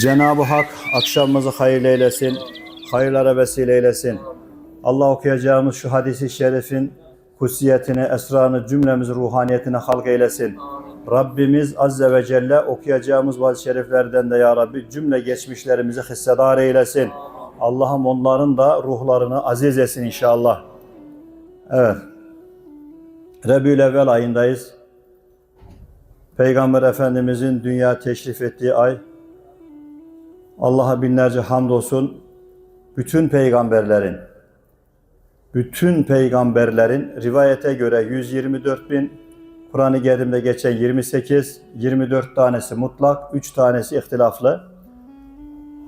Cenab-ı Hak akşamımızı hayırlı eylesin, hayırlara vesile eylesin. Allah okuyacağımız şu hadisi şerifin kutsiyetini, esrarını, cümlemizi ruhaniyetine halk eylesin. Rabbimiz Azze ve Celle okuyacağımız bazı şeriflerden de ya Rabbi cümle geçmişlerimizi hissedar eylesin. Allah'ım onların da ruhlarını aziz etsin inşallah. Evet. Rebül ayındayız. Peygamber Efendimizin dünya teşrif ettiği ay. Allah'a binlerce hamdolsun. Bütün peygamberlerin, bütün peygamberlerin rivayete göre 124 bin, Kur'an-ı Kerim'de geçen 28, 24 tanesi mutlak, 3 tanesi ihtilaflı.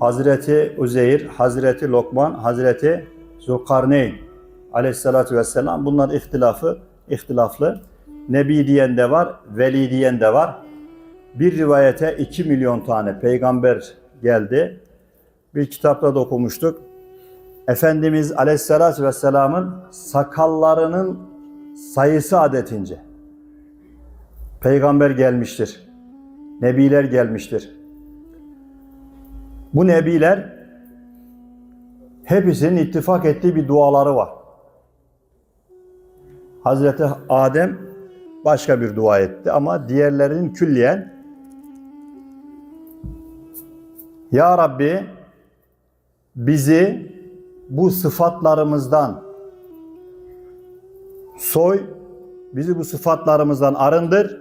Hazreti Uzeyr, Hazreti Lokman, Hazreti Zulkarneyn aleyhissalatü vesselam bunlar ihtilafı, ihtilaflı. Nebi diyen de var, veli diyen de var. Bir rivayete 2 milyon tane peygamber geldi. Bir kitapta da okumuştuk. Efendimiz Aleyhisselatü Vesselam'ın sakallarının sayısı adetince peygamber gelmiştir. Nebiler gelmiştir. Bu nebiler hepsinin ittifak ettiği bir duaları var. Hazreti Adem başka bir dua etti ama diğerlerinin külliyen Ya Rabbi bizi bu sıfatlarımızdan soy, bizi bu sıfatlarımızdan arındır.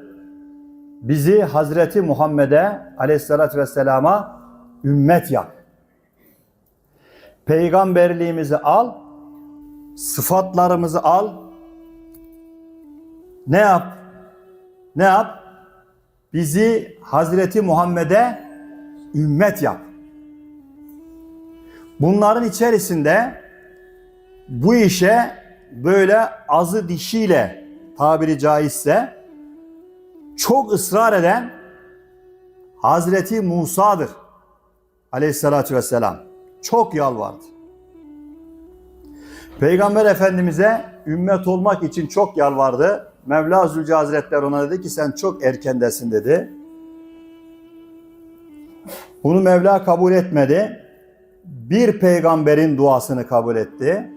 Bizi Hazreti Muhammed'e aleyhissalatü vesselama ümmet yap. Peygamberliğimizi al, sıfatlarımızı al. Ne yap? Ne yap? Bizi Hazreti Muhammed'e ümmet yap. Bunların içerisinde bu işe böyle azı dişiyle tabiri caizse çok ısrar eden Hazreti Musa'dır. Aleyhissalatü vesselam. Çok yalvardı. Peygamber Efendimiz'e ümmet olmak için çok yalvardı. Mevla Zülce Hazretleri ona dedi ki sen çok erkendesin dedi. Bunu Mevla kabul etmedi. Bir peygamberin duasını kabul etti.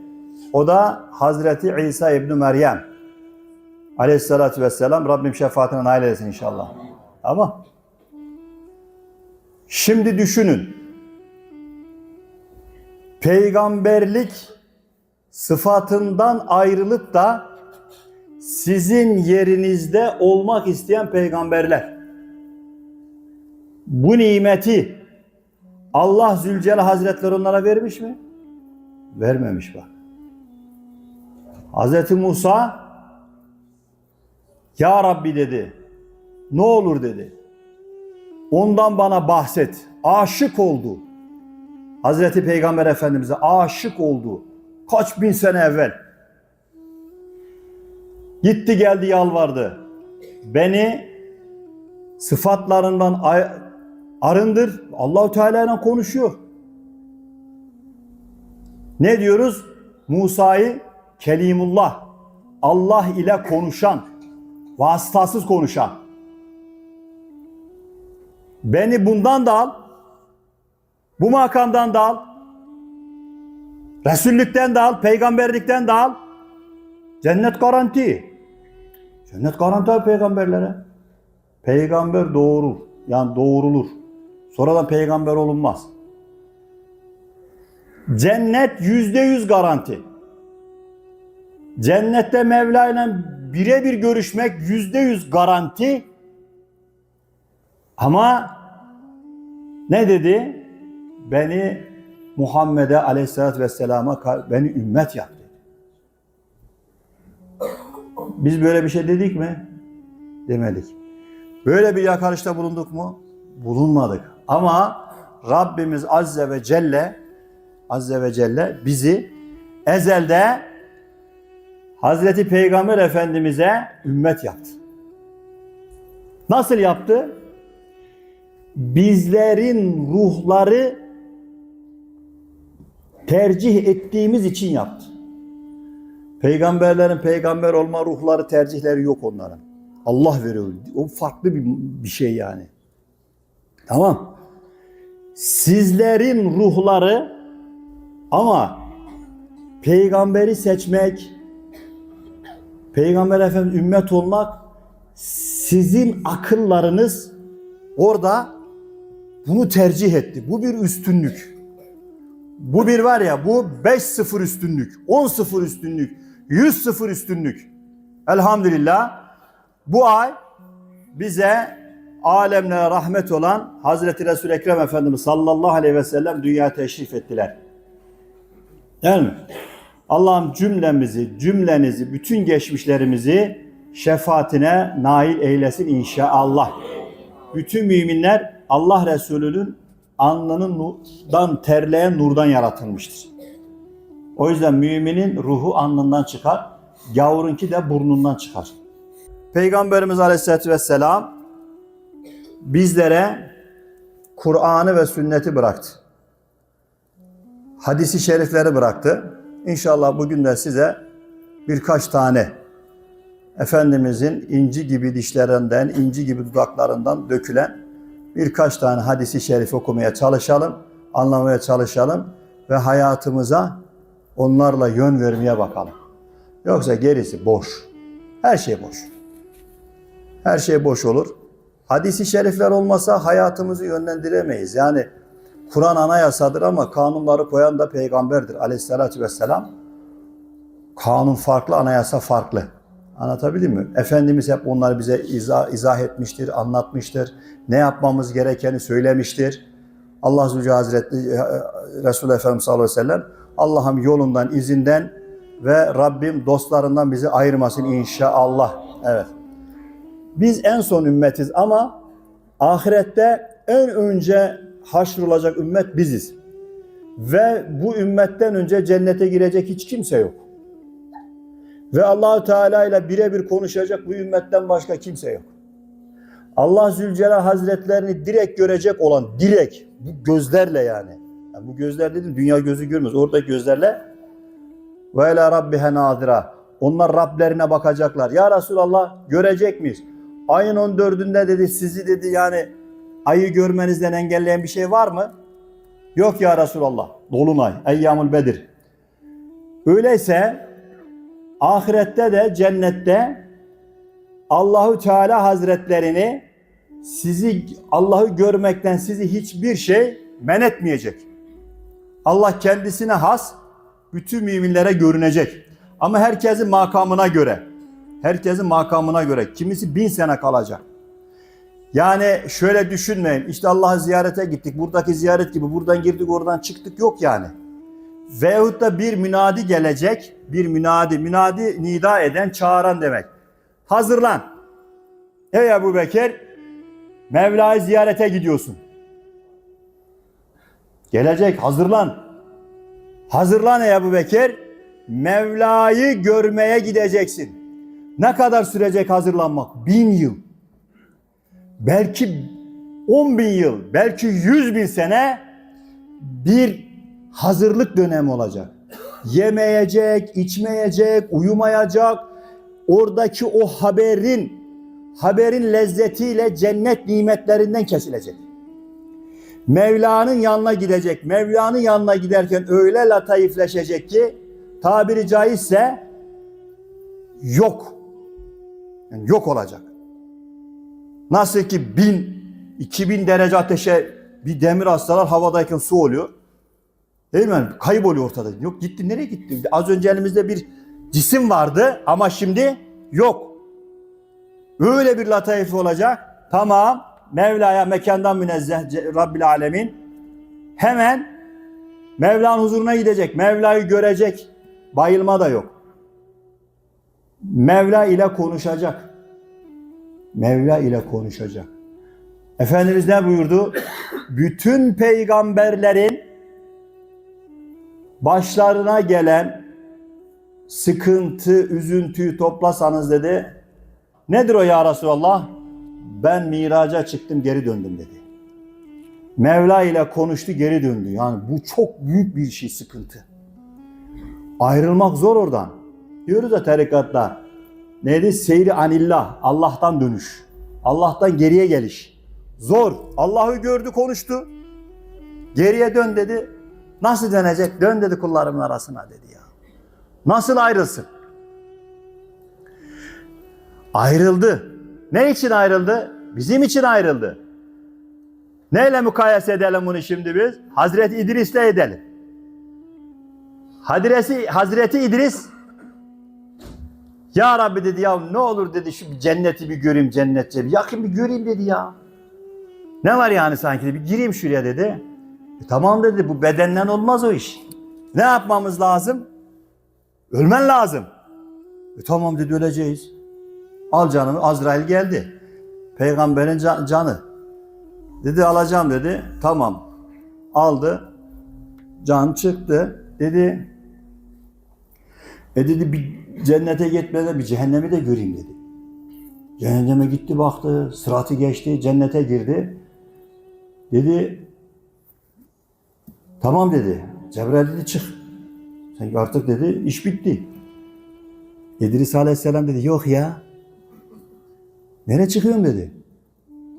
O da Hazreti İsa İbni Meryem. Aleyhissalatü vesselam Rabbim şefaatine nail eylesin inşallah. Ama şimdi düşünün. Peygamberlik sıfatından ayrılıp da sizin yerinizde olmak isteyen peygamberler. Bu nimeti Allah Zülcelal Hazretleri onlara vermiş mi? Vermemiş bak. Hazreti Musa Ya Rabbi dedi. Ne olur dedi. Ondan bana bahset. Aşık oldu. Hazreti Peygamber Efendimiz'e aşık oldu. Kaç bin sene evvel. Gitti geldi yalvardı. Beni sıfatlarından arındır. Allahu Teala ile konuşuyor. Ne diyoruz? Musa'yı Kelimullah, Allah ile konuşan, vasıtasız konuşan. Beni bundan da al, bu makamdan da al, Resullükten de al, peygamberlikten de al. Cennet garanti. Cennet garanti peygamberlere. Peygamber doğurur. Yani doğurulur. Sonradan peygamber olunmaz. Cennet yüzde yüz garanti. Cennette Mevla ile birebir görüşmek yüzde yüz garanti. Ama ne dedi? Beni Muhammed'e aleyhissalatü vesselama beni ümmet yap dedi. Biz böyle bir şey dedik mi? Demedik. Böyle bir yakarışta bulunduk mu? Bulunmadık. Ama Rabbimiz Azze ve Celle Azze ve Celle bizi ezelde Hazreti Peygamber Efendimiz'e ümmet yaptı. Nasıl yaptı? Bizlerin ruhları tercih ettiğimiz için yaptı. Peygamberlerin peygamber olma ruhları tercihleri yok onların. Allah veriyor. O farklı bir, bir şey yani. Tamam. Sizlerin ruhları ama peygamberi seçmek, peygamber efendim ümmet olmak sizin akıllarınız orada bunu tercih etti. Bu bir üstünlük. Bu bir var ya bu 5-0 üstünlük, 10-0 üstünlük, 100-0 üstünlük. Elhamdülillah bu ay bize alemlere rahmet olan Hazreti Resul Ekrem Efendimiz sallallahu aleyhi ve sellem dünya teşrif ettiler. Değil mi? Allah'ım cümlemizi, cümlenizi, bütün geçmişlerimizi şefaatine nail eylesin inşallah. Bütün müminler Allah Resulü'nün alnından terleyen nurdan yaratılmıştır. O yüzden müminin ruhu alnından çıkar, gavurunki de burnundan çıkar. Peygamberimiz Aleyhisselatü Vesselam bizlere Kur'an'ı ve sünneti bıraktı. Hadisi şerifleri bıraktı. İnşallah bugün de size birkaç tane Efendimizin inci gibi dişlerinden, inci gibi dudaklarından dökülen birkaç tane hadisi şerif okumaya çalışalım, anlamaya çalışalım ve hayatımıza onlarla yön vermeye bakalım. Yoksa gerisi boş. Her şey boş. Her şey boş olur. Hadisi şerifler olmasa hayatımızı yönlendiremeyiz. Yani Kur'an anayasadır ama kanunları koyan da peygamberdir aleyhissalatü vesselam. Kanun farklı, anayasa farklı. Anlatabildim mi? Efendimiz hep onları bize izah, izah etmiştir, anlatmıştır. Ne yapmamız gerekeni söylemiştir. Allah Zülce Hazretleri, e, Resulü Efendimiz sallallahu aleyhi ve sellem Allah'ım yolundan, izinden ve Rabbim dostlarından bizi ayırmasın inşallah. Evet. Biz en son ümmetiz ama ahirette en önce haşrolacak ümmet biziz. Ve bu ümmetten önce cennete girecek hiç kimse yok. Ve Allahü Teala ile birebir konuşacak bu ümmetten başka kimse yok. Allah Zülcelal Hazretlerini direkt görecek olan, direkt, bu gözlerle yani. yani bu gözler dedim, dünya gözü görmez. Orada gözlerle ve ila rabbihe nadira. Onlar Rablerine bakacaklar. Ya Resulallah görecek miyiz? Ayın 14'ünde dedi sizi dedi yani ayı görmenizden engelleyen bir şey var mı? Yok ya Resulallah. Dolunay, Eyyamul Bedir. Öyleyse ahirette de cennette Allahu Teala Hazretlerini sizi Allah'ı görmekten sizi hiçbir şey men etmeyecek. Allah kendisine has bütün müminlere görünecek. Ama herkesin makamına göre. Herkesin makamına göre. Kimisi bin sene kalacak. Yani şöyle düşünmeyin. İşte Allah'ı ziyarete gittik. Buradaki ziyaret gibi. Buradan girdik oradan çıktık. Yok yani. Veyahut da bir münadi gelecek. Bir münadi. Münadi nida eden, çağıran demek. Hazırlan. Ey Ebu Bekir, Mevla'yı ziyarete gidiyorsun. Gelecek, hazırlan. Hazırlan ey Ebu Bekir, Mevla'yı görmeye gideceksin. Ne kadar sürecek hazırlanmak? Bin yıl. Belki on bin yıl, belki yüz bin sene bir hazırlık dönemi olacak. Yemeyecek, içmeyecek, uyumayacak. Oradaki o haberin, haberin lezzetiyle cennet nimetlerinden kesilecek. Mevla'nın yanına gidecek. Mevla'nın yanına giderken öyle latayifleşecek ki tabiri caizse yok. Yani yok olacak. Nasıl ki bin, iki bin derece ateşe bir demir hastalar havadayken su oluyor. Değil mi? Kayboluyor ortada. Yok gitti nereye gitti? Az önce elimizde bir cisim vardı ama şimdi yok. Öyle bir lataifi olacak. Tamam. Mevla'ya mekandan münezzeh Rabbil Alemin hemen Mevla'nın huzuruna gidecek. Mevla'yı görecek. Bayılma da yok. Mevla ile konuşacak. Mevla ile konuşacak. Efendimiz ne buyurdu? Bütün peygamberlerin başlarına gelen sıkıntı, üzüntüyü toplasanız dedi. Nedir o ya Resulallah? Ben miraca çıktım geri döndüm dedi. Mevla ile konuştu geri döndü. Yani bu çok büyük bir şey sıkıntı. Ayrılmak zor oradan. Diyoruz da tarikatta. Neydi? Seyri anillah. Allah'tan dönüş. Allah'tan geriye geliş. Zor. Allah'ı gördü konuştu. Geriye dön dedi. Nasıl dönecek? Dön dedi kullarımın arasına dedi ya. Nasıl ayrılsın? Ayrıldı. Ne için ayrıldı? Bizim için ayrıldı. Neyle mukayese edelim bunu şimdi biz? Hazreti İdris'le edelim. Hazreti, Hazreti İdris ya Rabbi dedi ya ne olur dedi şu cenneti bir göreyim cennetçe bir yakın bir göreyim dedi ya. Ne var yani sanki bir gireyim şuraya dedi. E tamam dedi bu bedenden olmaz o iş. Ne yapmamız lazım? Ölmen lazım. E tamam dedi öleceğiz. Al canımı Azrail geldi. Peygamberin can- canı. Dedi alacağım dedi. Tamam. Aldı. Can çıktı. Dedi e dedi bir cennete gitmeden bir cehennemi de göreyim dedi. Cehenneme gitti baktı, sıratı geçti, cennete girdi. Dedi, tamam dedi, Cebrail dedi çık. Sen artık dedi iş bitti. İdris Aleyhisselam dedi yok ya. Nereye çıkıyorum dedi.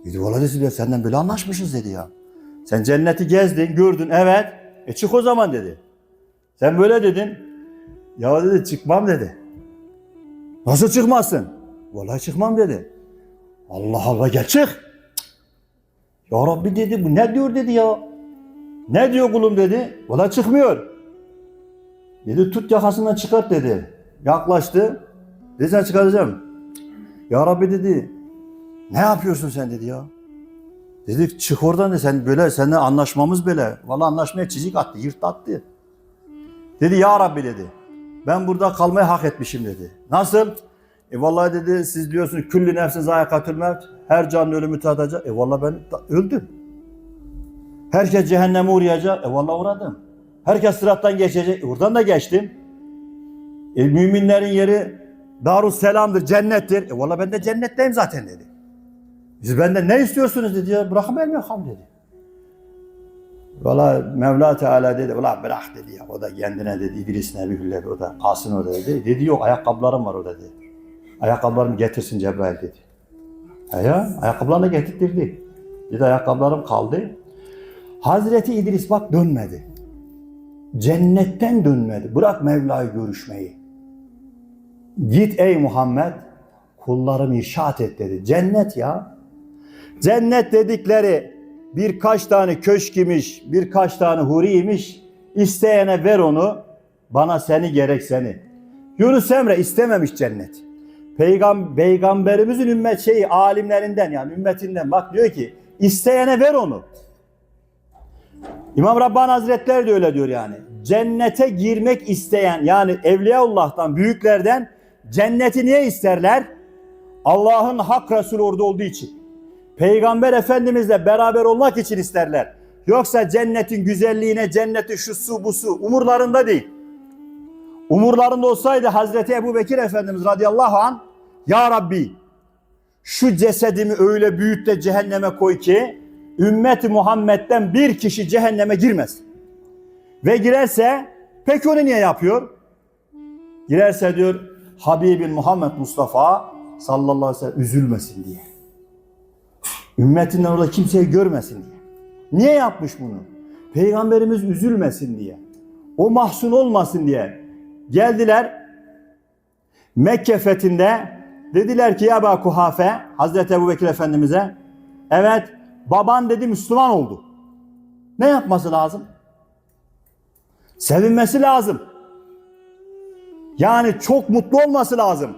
Dedi valla dedi senden böyle anlaşmışız dedi ya. Sen cenneti gezdin, gördün evet. E çık o zaman dedi. Sen böyle dedin. Ya dedi çıkmam dedi. Nasıl çıkmazsın? Vallahi çıkmam dedi. Allah Allah gel çık. Ya Rabbi dedi bu ne diyor dedi ya. Ne diyor kulum dedi. Vallahi çıkmıyor. Dedi tut yakasından çıkart dedi. Yaklaştı. Dedi sen çıkaracağım. Ya Rabbi dedi. Ne yapıyorsun sen dedi ya. Dedi çık oradan dedi. Sen böyle seninle anlaşmamız böyle. Vallahi anlaşmaya çizik attı, yırt attı. Dedi ya Rabbi dedi. Ben burada kalmayı hak etmişim dedi. Nasıl? E vallahi dedi siz diyorsunuz küllü nefsin zayikatül mevt. Her canlı ölümü tadacak. E vallahi ben öldüm. Herkes cehenneme uğrayacak. E vallahi uğradım. Herkes sırattan geçecek. E oradan da geçtim. E müminlerin yeri Darus Selam'dır, cennettir. E vallahi ben de cennetteyim zaten dedi. Siz benden ne istiyorsunuz dedi ya. Bırakın ben yakam dedi. Valla Mevla Teala dedi, ulan bırak dedi ya. O da kendine dedi, İdris Nebi Hülle o da kalsın orada dedi. Dedi yok ayakkabılarım var orada dedi. Ayakkabılarımı getirsin Cebrail dedi. He ya ayakkabılarını getirtirdi. Dedi ayakkabılarım kaldı. Hazreti İdris bak dönmedi. Cennetten dönmedi. Bırak Mevla'yı görüşmeyi. Git ey Muhammed kullarımı irşat et dedi. Cennet ya. Cennet dedikleri birkaç tane köşk imiş, birkaç tane huri imiş. İsteyene ver onu, bana seni gerek seni. Yunus Emre istememiş cennet. Peygam peygamberimizin ümmet şeyi alimlerinden yani ümmetinden bak diyor ki isteyene ver onu. İmam Rabbani Hazretleri de öyle diyor yani. Cennete girmek isteyen yani Evliyaullah'tan büyüklerden cenneti niye isterler? Allah'ın hak Resulü orada olduğu için. Peygamber Efendimizle beraber olmak için isterler. Yoksa cennetin güzelliğine, cennetin şu su bu su umurlarında değil. Umurlarında olsaydı Hazreti Ebu Bekir Efendimiz radıyallahu an Ya Rabbi şu cesedimi öyle büyüt de cehenneme koy ki ümmeti Muhammed'den bir kişi cehenneme girmez. Ve girerse peki onu niye yapıyor? Girerse diyor Habibin Muhammed Mustafa sallallahu aleyhi ve sellem üzülmesin diye. Ümmetinden orada kimseyi görmesin diye. Niye yapmış bunu? Peygamberimiz üzülmesin diye. O mahzun olmasın diye. Geldiler Mekke fethinde dediler ki ya Ebu Kuhafe Hazreti Ebu Bekir Efendimiz'e evet baban dedi Müslüman oldu. Ne yapması lazım? Sevinmesi lazım. Yani çok mutlu olması lazım.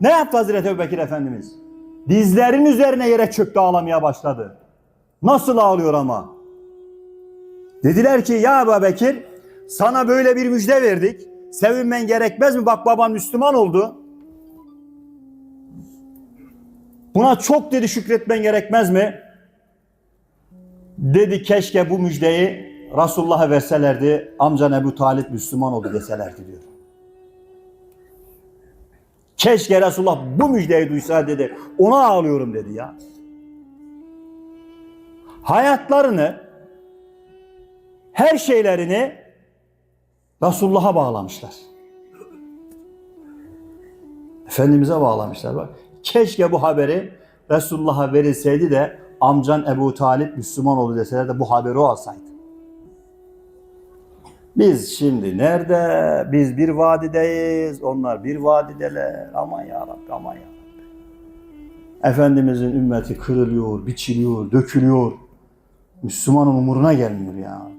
Ne yaptı Hazreti Ebu Bekir Efendimiz? Dizlerin üzerine yere çöktü ağlamaya başladı. Nasıl ağlıyor ama? Dediler ki ya Ebu Bekir sana böyle bir müjde verdik. Sevinmen gerekmez mi? Bak baban Müslüman oldu. Buna çok dedi şükretmen gerekmez mi? Dedi keşke bu müjdeyi Resulullah'a verselerdi. Amcan Ebu Talip Müslüman oldu deselerdi diyor. Keşke Resulullah bu müjdeyi duysa dedi. Ona ağlıyorum dedi ya. Hayatlarını, her şeylerini Resulullah'a bağlamışlar. Efendimiz'e bağlamışlar bak. Keşke bu haberi Resulullah'a verilseydi de amcan Ebu Talip Müslüman oldu deseler de bu haberi o alsaydı. Biz şimdi nerede? Biz bir vadideyiz. Onlar bir vadideler. Aman ya Rabbi, aman ya Rabbi. Efendimizin ümmeti kırılıyor, biçiliyor, dökülüyor. Müslümanın umuruna gelmiyor ya.